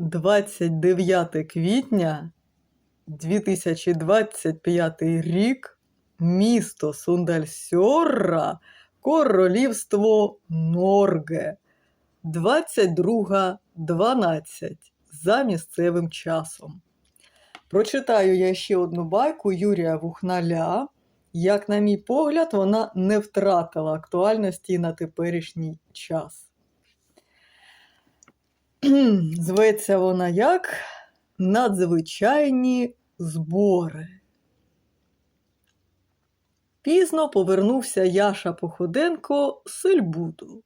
29 квітня 2025 рік, місто Сундальсьорра, королівство Норге. 22.12 за місцевим часом. Прочитаю я ще одну байку Юрія Вухналя. Як, на мій погляд, вона не втратила актуальності на теперішній час. Зветься вона як Надзвичайні збори. Пізно повернувся Яша Походенко з Сельбуду.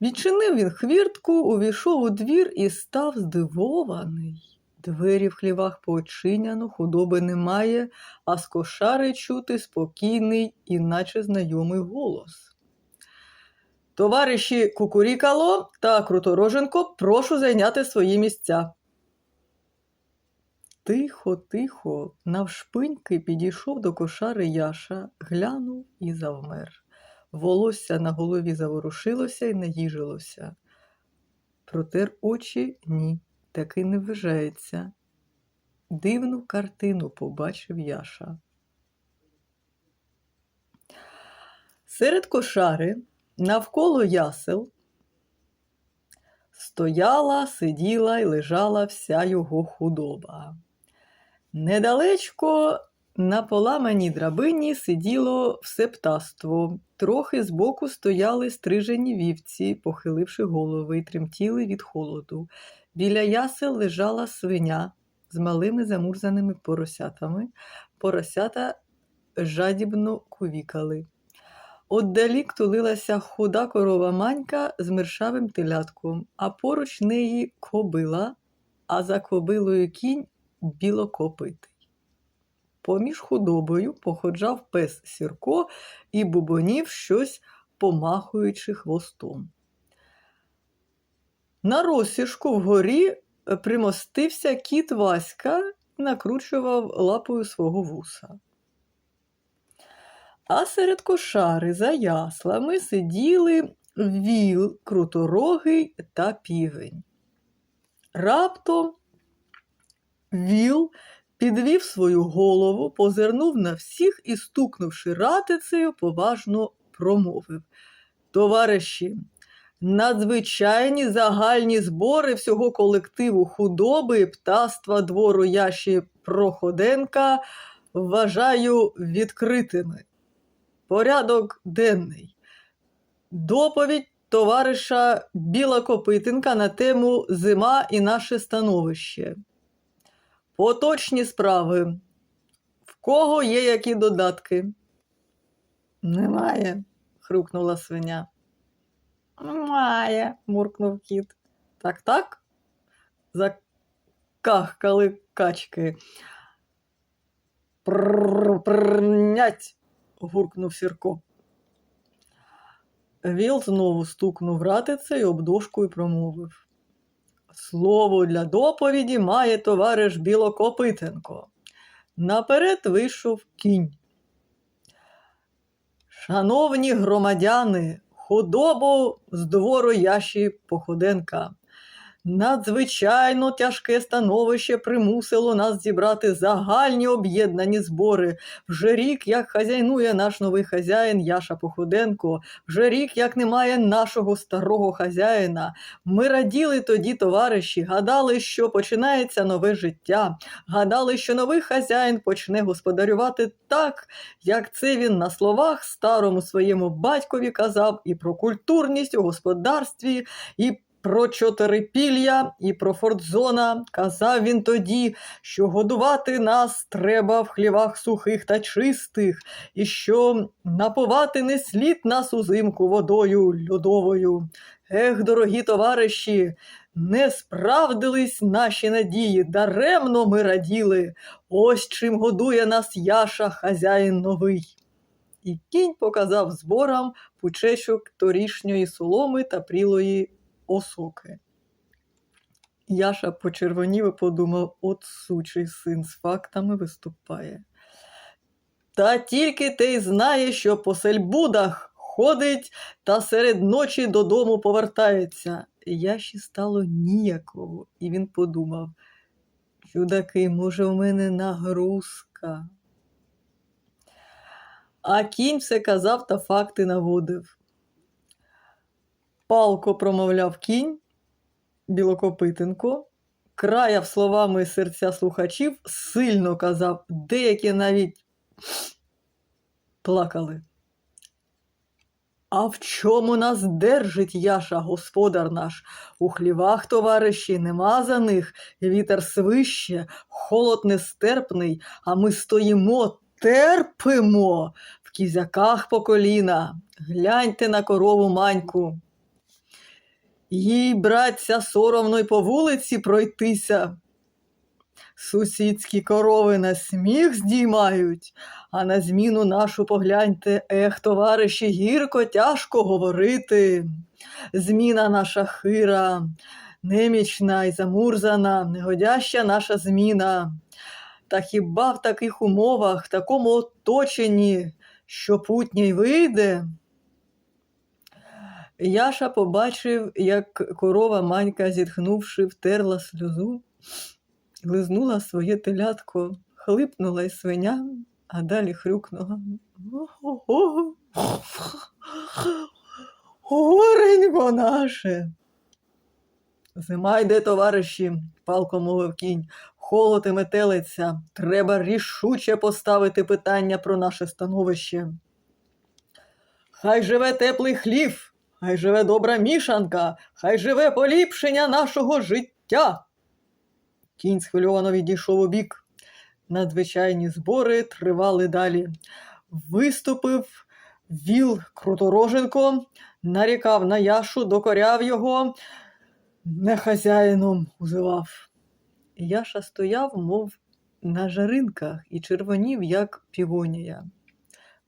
Відчинив він хвіртку, увійшов у двір і став здивований. Двері в хлівах поочиняно, худоби немає, а з кошари чути спокійний, іначе знайомий голос. Товариші Кукурікало та Крутороженко, прошу зайняти свої місця. Тихо, тихо, навшпиньки підійшов до кошари Яша, глянув і завмер. Волосся на голові заворушилося і наїжилося. Протер очі ні, таки не вважається. Дивну картину побачив Яша. Серед кошари, навколо ясел, стояла, сиділа і лежала вся його худоба. Недалечко на поламаній драбині сиділо все птаство. Трохи збоку стояли стрижені вівці, похиливши голови й тремтіли від холоду. Біля ясел лежала свиня з малими замурзаними поросятами. Поросята жадібно кувікали. Отдалік тулилася худа корова манька з мершавим телятком, а поруч неї кобила, а за кобилою кінь білокопитий. Поміж худобою походжав пес Сірко і бубонів щось, помахуючи хвостом. На розсіжку вгорі примостився кіт Васька і накручував лапою свого вуса. А серед кошари за яслами сиділи віл, круторогий та півень. Раптом віл підвів свою голову, позирнув на всіх і, стукнувши ратицею, поважно промовив Товариші, надзвичайні загальні збори всього колективу худоби птаства двору Яші Проходенка вважаю відкритими. Порядок денний. Доповідь товариша Біла Копитенка на тему Зима і наше становище. Поточні справи. В кого є які додатки? Немає, хрюкнула свиня. Немає, муркнув кіт. Так, так? Закахкали качки. Прнять, гуркнув Сірко. Віл знову стукнув ратицею об дошку і промовив. Слово для доповіді має товариш Білокопитенко. Наперед вийшов кінь. Шановні громадяни, худобу з двору Яші Походенка. Надзвичайно тяжке становище примусило нас зібрати загальні об'єднані збори. Вже рік, як хазяйнує наш новий хазяїн Яша Походенко, вже рік, як немає нашого старого хазяїна. Ми раділи тоді, товариші, гадали, що починається нове життя, гадали, що новий хазяїн почне господарювати так, як це він на словах старому своєму батькові казав, і про культурність у господарстві, і про чотирипілля і про фортзона казав він тоді, що годувати нас треба в хлівах сухих та чистих, і що напувати не слід нас узимку водою льодовою. Ех, дорогі товариші, не справдились наші надії, даремно ми раділи. Ось чим годує нас Яша, хазяїн новий. І кінь показав зборам пучечок торішньої соломи та прілої осоки. Яша почервонів і подумав, от сучий син з фактами виступає. Та тільки те й знає, що по сельбудах ходить та серед ночі додому повертається. Яші стало ніяково, і він подумав, чудаки, може, в мене нагрузка. А кінь все казав та факти наводив. Палко промовляв кінь, білокопитенко, краяв словами серця слухачів, сильно казав, деякі навіть плакали. А в чому нас держить Яша, господар наш? У хлівах, товариші, нема за них, вітер свище, холод нестерпний, а ми стоїмо, терпимо в кізяках по коліна. Гляньте на корову маньку. Їй, братця, соромно й по вулиці пройтися. Сусідські корови на сміх здіймають, а на зміну нашу погляньте, ех, товариші, гірко, тяжко говорити. Зміна наша хира, немічна й замурзана, негодяща наша зміна. Та хіба в таких умовах, такому оточенні, що путній вийде? Яша побачив, як корова манька, зітхнувши, втерла сльозу, лизнула своє телятко, хлипнула й свиня, а далі хрюкнула. Ого, горенько наше. Зима йде, товариші, палко мовив кінь, холод і метелиця. Треба рішуче поставити питання про наше становище. Хай живе теплий хлів, хай живе добра мішанка, хай живе поліпшення нашого життя. Кінь схвильовано відійшов у бік. Надзвичайні збори тривали далі. Виступив віл Крутороженко, нарікав на Яшу, докоряв його, не хазяїном узивав. Яша стояв, мов на жаринках, і червонів, як півонія.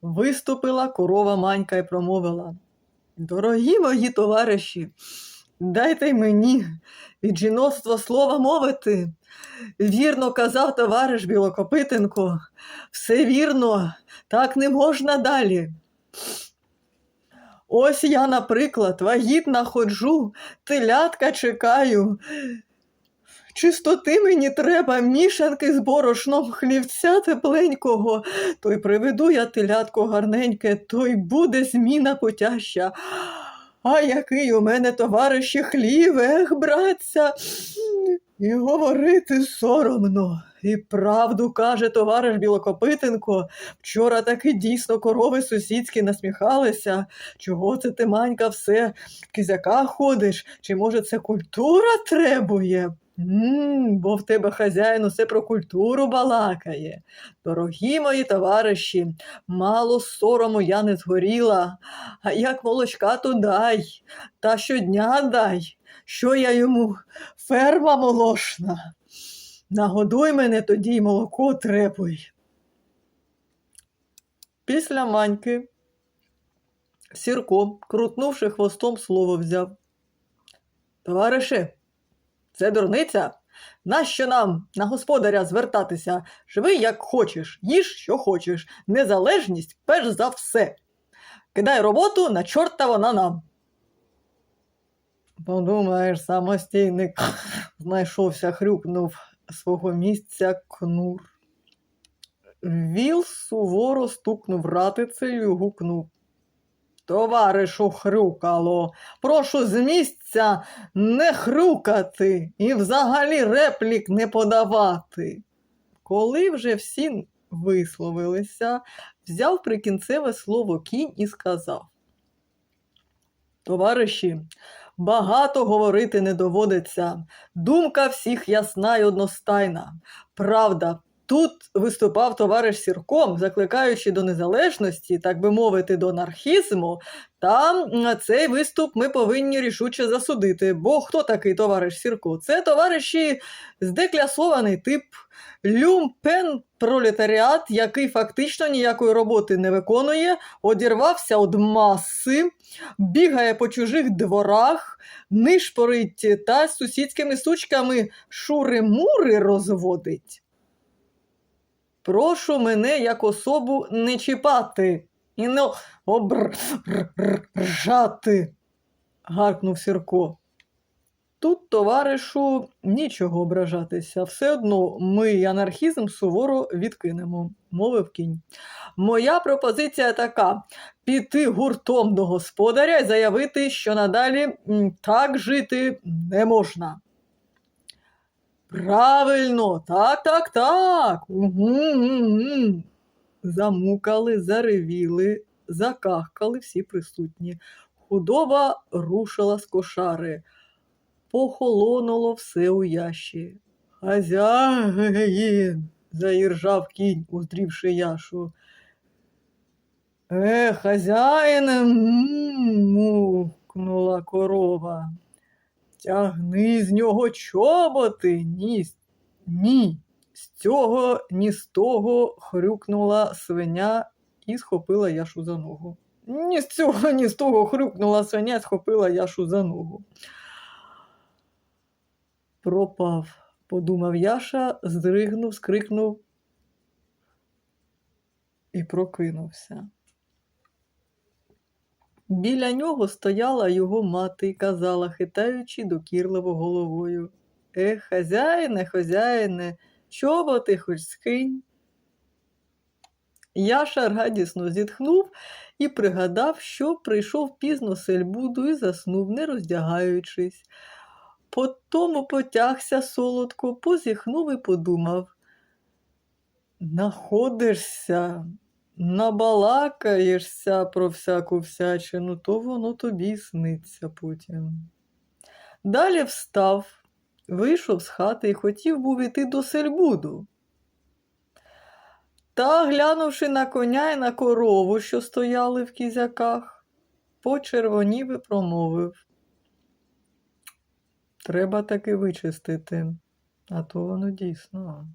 Виступила корова манька і промовила Дорогі мої товариші, дайте й мені від жіноцтва слова мовити. Вірно казав товариш Білокопитенко, все вірно, так не можна далі. Ось я, наприклад, вагітна ходжу, телятка чекаю. Чистоти мені треба, мішанки з борошном хлівця тепленького, то й приведу я телятко гарненьке, то й буде зміна потяща. А який у мене товариші хлів, ех, братця, і говорити соромно. І правду каже товариш Білокопитенко, вчора таки дійсно корови сусідські насміхалися. Чого це ти, манька, все в кизяках ходиш? Чи може це культура требує? М бо в тебе хазяїн усе про культуру балакає. Дорогі мої товариші, мало сорому я не згоріла, а як молочка, то дай, та щодня дай, що я йому ферма молошна. Нагодуй мене тоді й молоко требуй. Після маньки Сірко, крутнувши хвостом, слово взяв. Товарише, це дурниця. Нащо нам на господаря звертатися? Живи, як хочеш, їж, що хочеш. Незалежність перш за все. Кидай роботу на чорта вона нам. Подумаєш, самостійник знайшовся, хрюкнув свого місця кнур. Віл суворо стукнув ратицею і гукнув. Товаришу хрюкало, прошу з місця не хрюкати і взагалі реплік не подавати. Коли вже всі висловилися, взяв прикінцеве слово кінь і сказав. Товариші, багато говорити не доводиться. Думка всіх ясна й одностайна. Правда, тут виступав товариш Сірком, закликаючи до незалежності, так би мовити, до анархізму. Та цей виступ ми повинні рішуче засудити. Бо хто такий товариш Сірко? Це товариші здеклясований тип люмпен пролетаріат, який фактично ніякої роботи не виконує, одірвався від маси, бігає по чужих дворах, нишпорить та сусідськими сучками шури-мури розводить. Прошу мене як особу не чіпати і не обржати, гаркнув Сірко. Тут, товаришу, нічого ображатися. Все одно ми анархізм суворо відкинемо, мовив кінь. Моя пропозиція така: піти гуртом до господаря і заявити, що надалі так жити не можна. Правильно, так, так, так. Угу, угу. Замукали, заревіли, закахкали всі присутні. Худоба рушила з кошари. Похолонуло все у ящі. Хазяїн, заіржав кінь, уздрівши яшу. Е, хазяїн, мукнула корова. Тягни з нього чоботи, ні, ні. З цього, ні з того хрюкнула свиня і схопила яшу за ногу. Ні з цього, ні з того хрюкнула свиня схопила яшу за ногу. Пропав, подумав Яша, здригнув, скрикнув і прокинувся. Біля нього стояла його мати і казала, хитаючи докірливо головою. Ех, хазяїне, хазяїне, чоботи хоч скинь. Яша радісно зітхнув і пригадав, що прийшов пізно сельбуду і заснув, не роздягаючись. Потому потягся солодко, позіхнув і подумав. Находишся, набалакаєшся про всяку всячину, то воно тобі сниться потім. Далі встав, вийшов з хати і хотів був іти до сельбуду. Та, глянувши на коня і на корову, що стояли в кізяках, почервонів і промовив. Треба таки вичистити, а то воно дійсно.